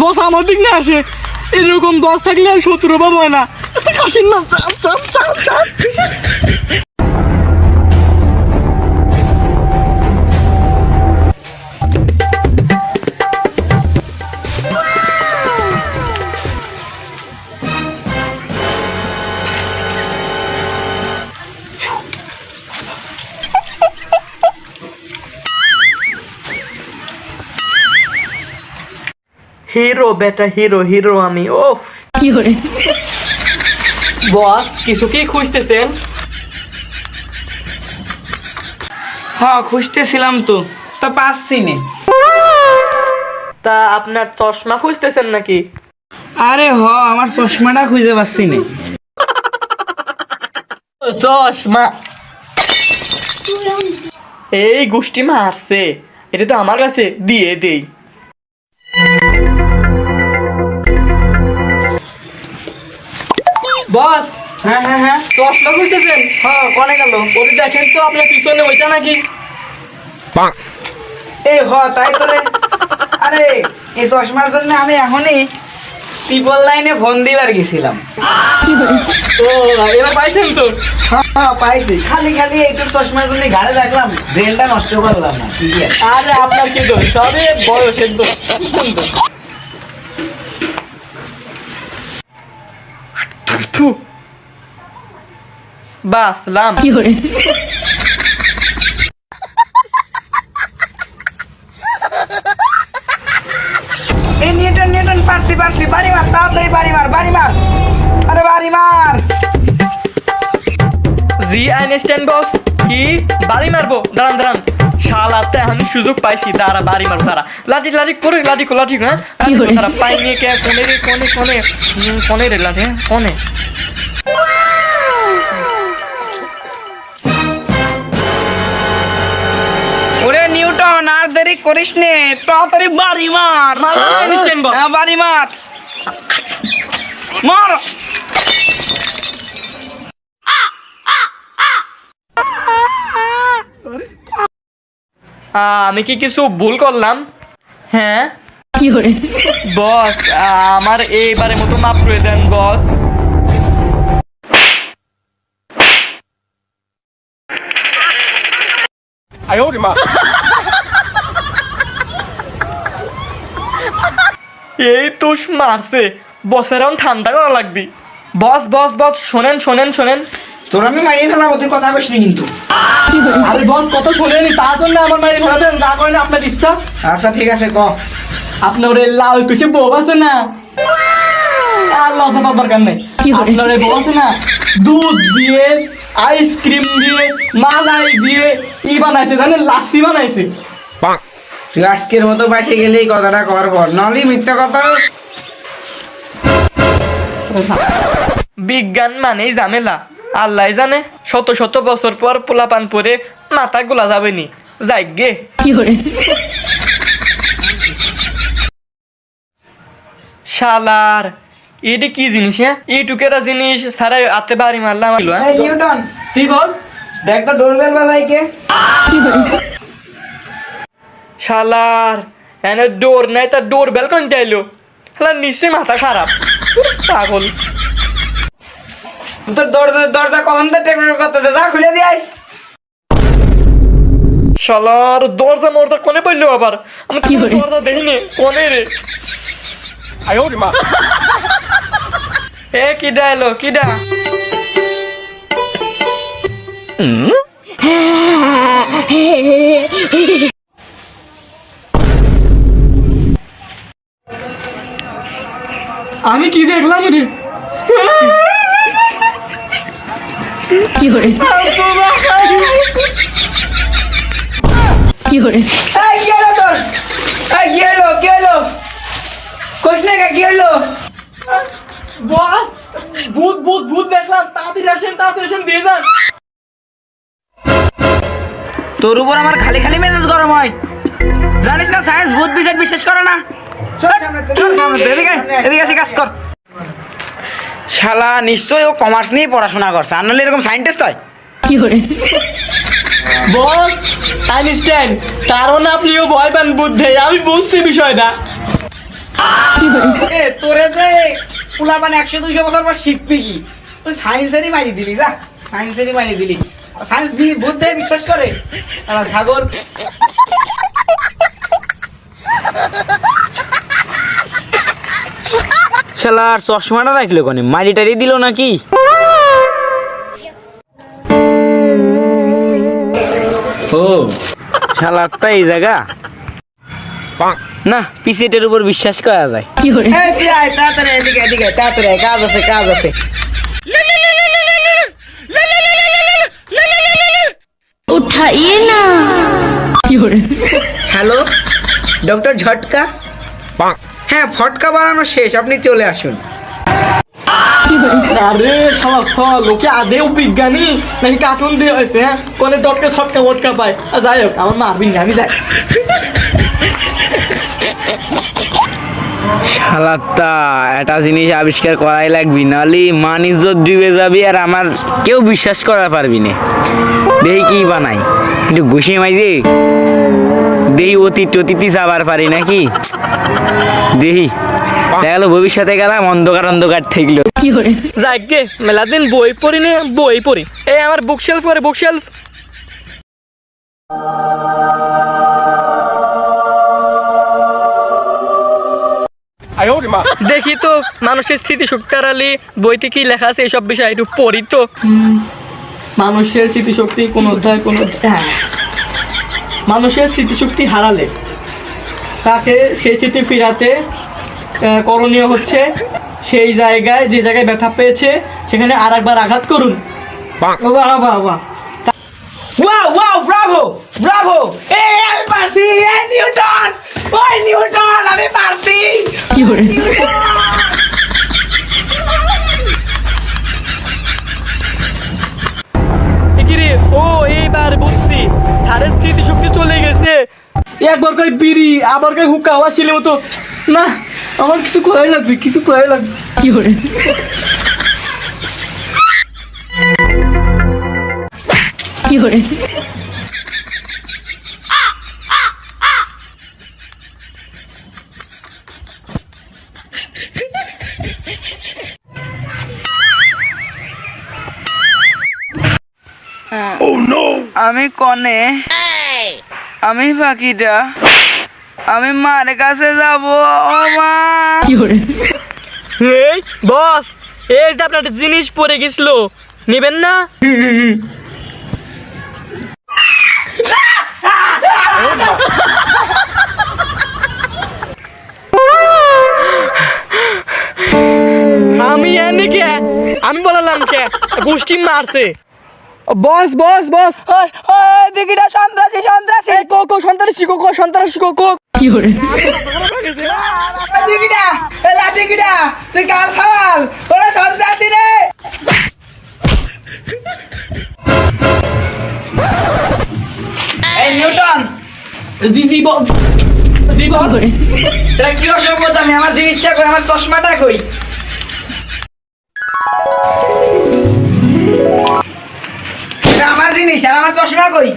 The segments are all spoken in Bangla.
বস আমার দিক না আসে এরকম দশ থাকলে আর শত্রু বাবা হয় না না চাপ চাপ চাপ চাপ হিরো বেটা হিরো হিরো আমি ওফ বস কিছু কি খুঁজতেছেন? হ্যাঁ খুঁজতেছিলাম তো তা পাচ্ছি না। তা আপনার চশমা খুঁজতেছেন নাকি? আরে হ আমার চশমাটা খুঁজে পাচ্ছি না। চশমা। এই গোষ্ঠী মারছে এটা তো আমার কাছে দিয়ে দেই। বস। হ্যাঁ হ্যাঁ হ্যাঁ। চশমা খুঁজতেছেন হ্যাঁ কনে গেল? ওটি দেখেন তো আপনার পিছনে ওইটা নাকি? এই হ তাই তো রে আরে এই চশমার জন্য আমি এখনই টিপল লাইনে ফোন দিবার গেছিলাম। ও এবার পাইছেন তো? হ্যাঁ হ্যাঁ, পাইছি। খালি খালি একটু চশমার জন্য ঘাড়ে রাখলাম ব্রেনটা নষ্ট করলাম না আরে আপনার কি দোষ? সবই বয়সের দোষ বুঝছেন বাসলাম এই নিউটন নিউটন পারছি পারছি। বাড়ি মার তাড়াতাড়ি বাড়ি মার বাড়ি মার। আরে বাড়ি মার। জি আইনস্টাইন বস কি? বাড়ি মারবো। দাঁড়ান দাঁড়ান। শালাতে আমি সুযোগ পাইছি তারা বাড়ি মারবো তারা লাঠি লাঠি করে লাঠি কো লাঠি হ্যাঁ তারা পাই নিয়ে কে কোনে রে কোনে কোনে? কোনে রে লাঠি হ্যাঁ? কোনে? ওরে নিউটন আর দেরি করিস নে তাড়াতাড়ি বাড়ি মার। হ্যাঁ, বাড়ি মার। মার। আমি কি কিছু ভুল করলাম? হ্যাঁ। বস আহ, আমার এইবারে মতো মাফ করে দেন বস। এই তো মারছে। এখন ঠান্ডা করা লাগবি। বস বস বস শোনেন শোনেন শোনেন। তোর আমি মারিয়ে ফেলাবো তুই কথা বসবি কিন্তু। আরে বস কত শোনেনি? তার জন্য আমার যা করেন আপনার ইচ্ছা। আচ্ছা ঠিক আছে ক। আপনার ওই লাল বউ আছে না? আর দরকার নেই। আপনার ওই বউ আছে না? দুধ দিয়ে আইসক্রিম দিয়ে মালাই দিয়ে ই বানাইছে জানেন? লাসি বানাইছে। তুই আজকের মতো বাসে গেলেই কথাটা কর পর নলি মিথ্যা কথা। বিজ্ঞান মানেই ঝামেলা। আল্লাহ জানে শত শত বছর পর পোলাপান পরে মাথা গোলা যাবে নি যাই গে শালার এটা কি জিনিস হ্যাঁ? ইটুকেরা জিনিস সারা হাতে বাড়ি মারলাম। নিউটন কি বল দেখ তো ডোরবেল বাজাই কে। শালার এনে ডোর নাই তার ডোর বেল কোনতে আইলো শালার নিশ্চয়ই মাথা খারাপ। পাগল। তোর দরজা দরজা কখন তো টেবিলের করতেছে। যা খুলে দিয়ে আয়। শালার দরজা মরজা কোনে পড়ল আবার? আমি তো দরজা দেখিনি কোনে রে? এ কিডা এলো কিডা আমি কি দেখলাম রে? এই কি হলো তোর? কি হলো কি হলো? কোশ না কি হলো? বস ভূত ভূত ভূত দেখলাম। তাড়াতাড়ি আসেন তাড়াতাড়ি আসেন দিয়ে যান। তোর উপর আমার খালি খালি মেজাজ গরম হয়। জানিস না সায়েন্স ভূত বিচার বিশ্বাস করে না। এদিকে এদিকে এসে কাজ কর। শালা নিশ্চয়ই ও কমার্স নিয়ে পড়াশোনা করছে। আর নাহলে এরকম সায়েন্টিস্ট হয়? কি করে? বস আইনস্টাইন কারণ আপনিও ভয় পান বুদ্ধে আমি বুঝছি বিষয়টা। এ তোরে পুলা মানে একশো দুশো বছর পর শিখবি কি? তুই সায়েন্সেরই মারি দিলি যা সায়েন্সেরই মারি দিলি। সায়েন্স বি বুদ্ধে বিশ্বাস করে। শালা ছাগল। শালার চশমাটা রাখল কোনে? মারি টারি দিল নাকি? ও শালার তাই এই জায়গা? না পিসেটের উপর বিশ্বাস করা যায়। কাজ আছে কাজ আছে। উঠাইয়ে হ্যালো ডক্টর ঝটকা? হ্যাঁ ফটকা বানানো শেষ আপনি চলে আসুন। আরে শালা শালা লোকে আদেও বিজ্ঞানী নাকি কার্টুন দিয়ে হয়েছে হ্যাঁ? কোনে ডটকে ছটকা মটকা পায়। আর যাই হোক আমার মারবি না আমি যাই শালাত্তা একটা জিনিস আবিষ্কার করাই লাগবি নাহলে মান ইজ্জত ডুবে যাবি আর আমার কেউ বিশ্বাস করা পারবি না। দেখি কি বানাই কিন্তু ঘুষে মাইজে। দেহি অতীত অতীতি যাবার পারি নাকি? দেহি দেখা ভবিষ্যতে গেলাম অন্ধকার অন্ধকার থাকল। যাকে মেলা দিন বই পড়ি নে বই পড়ি। এই আমার বুক শেলফ করে বুক শেলফ দেখি তো মানুষের স্মৃতিশক্তি আড়ালি বইতে কি লেখা আছে এইসব বিষয় একটু পড়ি তো। মানুষের স্মৃতিশক্তি কোন অধ্যায় কোন অধ্যায়। মানুষের স্মৃতিশক্তি হারালে। তাকে সেই স্মৃতি ফিরাতে করণীয় হচ্ছে সেই জায়গায় যে জায়গায় ব্যথা পেয়েছে সেখানে আর একবার আঘাত করুন। বাহ। বাহ বাহ ওয়াও ওয়াও ব্রাভো ব্রাভো এই আমি পারছি। এই নিউটন। ওই নিউটন আমি পারছি। কিরে একবার কই বিড়ি আবার কই হুক্কা হওয়া ছিল মতো। না আমার কিছু করাই লাগবে কিছু করাই লাগবে। কি করে আমি কনে আমি পাখিটা আমি মার কাছে যাব ও মা। এই বস এই যে আপনার একটা জিনিস পড়ে গেছিল নেবেন না? আমি এনে কে? আমি বললাম কে? গোষ্ঠী মারছে। বস বস বস। দিকিটা সন্ত্রাসী সন্ত্রাসী। কো কো সন্ত্রাসী কো কো সন্ত্রাসী কো কো। দিকিটা এ লাঠিকিটা তুই কার সওয়াল ওরা সন্ত্রাসী রে। এই নিউটন দিদি বল দিদি বস এটা কি অসম্মত আমি আমার জিনিসটা কই? আমার চশমাটা কই? আমার চশমা কই?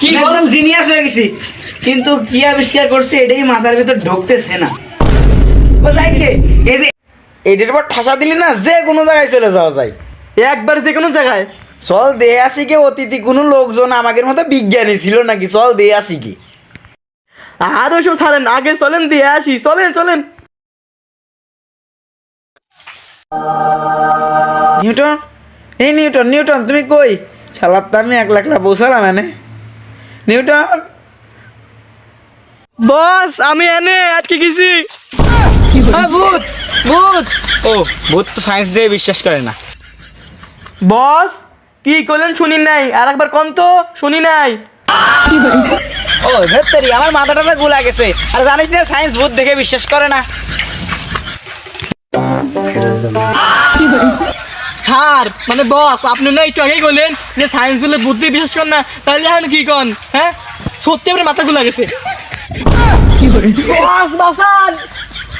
কি একদম জিনিয়াস হয়ে গেছি। কিন্তু কি আবিষ্কার করছে এটাই মাথার ভিতর ঢুকতেছে না। ও যাইতে এই যে এটার পর ঠাসা দিলি না যে কোনো জায়গায় চলে যাওয়া যায়। একবার যে কোনো জায়গায়। চল দে আসি কে অতিথি কোনো লোকজন আমাদের মতো বিজ্ঞানী ছিল নাকি? চল দে আসি কি আর ওইসব ছাড়েন আগে চলেন দিয়ে আসি। চলেন চলেন। নিউটন? এই নিউটন নিউটন তুমি কই? শালার তো আমি এক লাখ লাখ বসালাম এনে। নিউটন? বস আমি এনে আটকে গেছি। হ্যাঁ, ভূত ভূত। ও ভূত তো সায়েন্স দিয়ে বিশ্বাস করে না। বস কি করলেন শুনি নাই? আর একবার কোন তো শুনি নাই। ও ধরতেরি আমার মাথাটা তো গুলা গেছে। আর জানিস না সায়েন্স ভূত দেখে বিশ্বাস করে না। স্যার মানে বস আপনি না একটু আগেই বললেন যে সায়েন্স বলে বুদ্ধি বিশ্বাস করেন না তাহলে এখন কি কন হ্যাঁ? সত্যি আপনার মাথা গুলা গেছে। বস বাসান।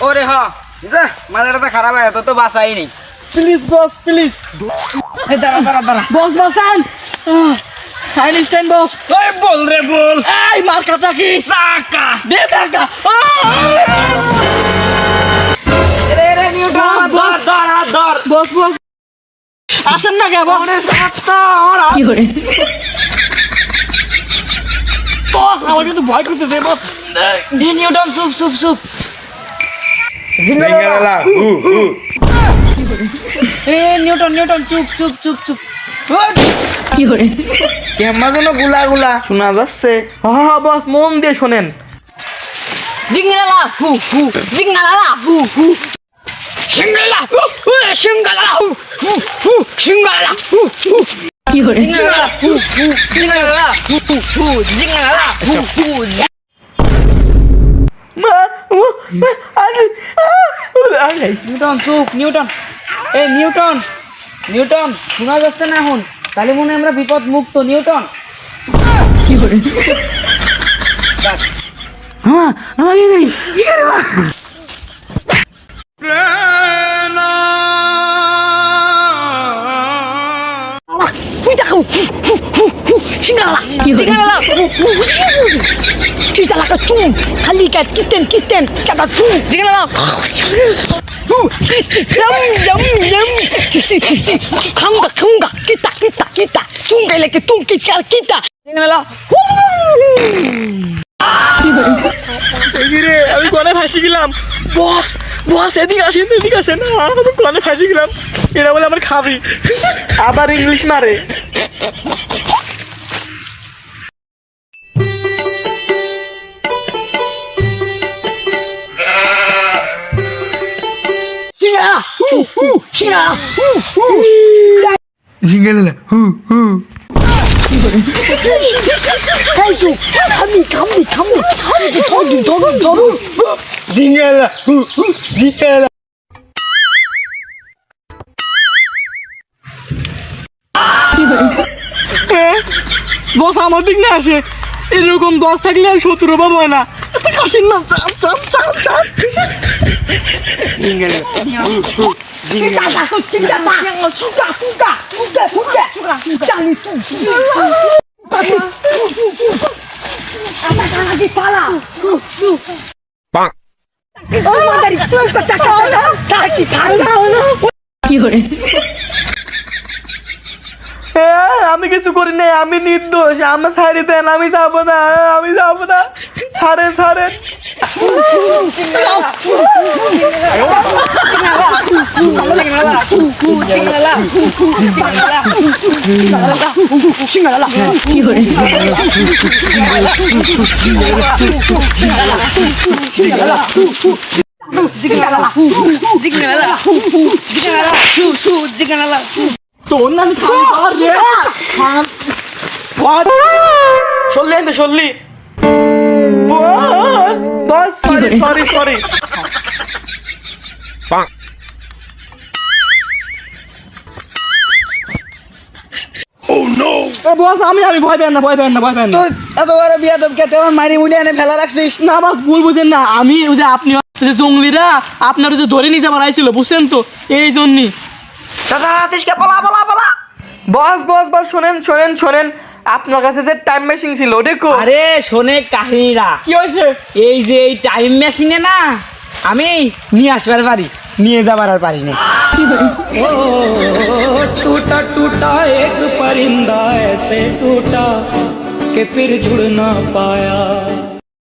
ওরে হ। যা মাথাটা তো খারাপ হয় তো বাসাই নেই প্লিজ বস প্লিজ। এই দাঁড়া দাঁড়া দাঁড়া। বস বাসান। আইনস্টাইন বস। ওই বল রে বল। এই মার্কাটা কি? চাকা। দে টাকা আসেন না হু হু কেমনগুলা গুলা শোনা যাচ্ছে হ্যাঁ বস মন দিয়ে শোনেন হু হু হু হু সিঙ্গলা সিঙ্গলা সিঙ্গলা জিঙ্গালা হু হু জিঙ্গালা হু হু জিঙ্গালা হু হু মা ও আরে আরে। নিউটন চুপ নিউটন। এই নিউটন নিউটন শোনা যাচ্ছে না এখন। তাহলে মনে আমরা বিপদ মুক্ত নিউটন। কি করি কি করে জিঙ্গালা জিঙ্গালা তুই তালাকা চুম খালি কাট কিতেন কিতেন কাটা চুম জিঙ্গালা yum yum yum. Khanga khanga kita kita kita. Tung gele ke tung kita kita. জিঙ্গালা রে আমি কোনে ফাঁসি গেলাম বস বস এদিকে আসেন এদিকে আসেন। আমি কোনে ফাঁসি গেলাম এরা বলে আমার খাবি। আবার ইংলিশ মারে। জিঙ্গালালা হু হু খামনি খামনি খামনি ধরু ধরু ধরু জিঙ্গালা হু হু জিঙ্গালা বস আমার দিক না আসে। এরকম দশ থাকলে আর শত্রু পাবো না। কাশির নাম চাপ চাপ চাপ চাপ সুগা সুগা আমি কিছু করি নাই, আমি নির্দোষ, আমার ছাড়ি দেন, আমি যাব না, আমি যাব না। ছাড়েন ছাড়েন। জিঙ্গালা boss boss sorry sorry sorry boss আমি আমি ভয় পেন না ভয় পেন না ভয় পেন না। তুই এত বিয়া তোর তেমন মারি মুলি এনে ফেলা রাখছিস? না বাস ভুল বুঝেন না। আমি ওই যে আপনি যে জঙ্গলিরা আপনার যে ধরে নিয়ে যাবার আইছিল বুঝছেন তো? এই জন্যই। চাচা আছিসকে বলা বলা বলা। বস বস বস শোনেন শোনেন শোনেন। আপনার কাছে যে টাইম মেশিন ছিল দেখো আরে শোনে কাহিনীরা। কি হয়েছে? এই যে এই টাইম মেশিনে না আমি নিয়ে আসবার পারি নিয়ে যাবার আর পারি না। টুটা টুটা এক পরিন্দা এসে টুটা কে ফির জুড় না পায়া।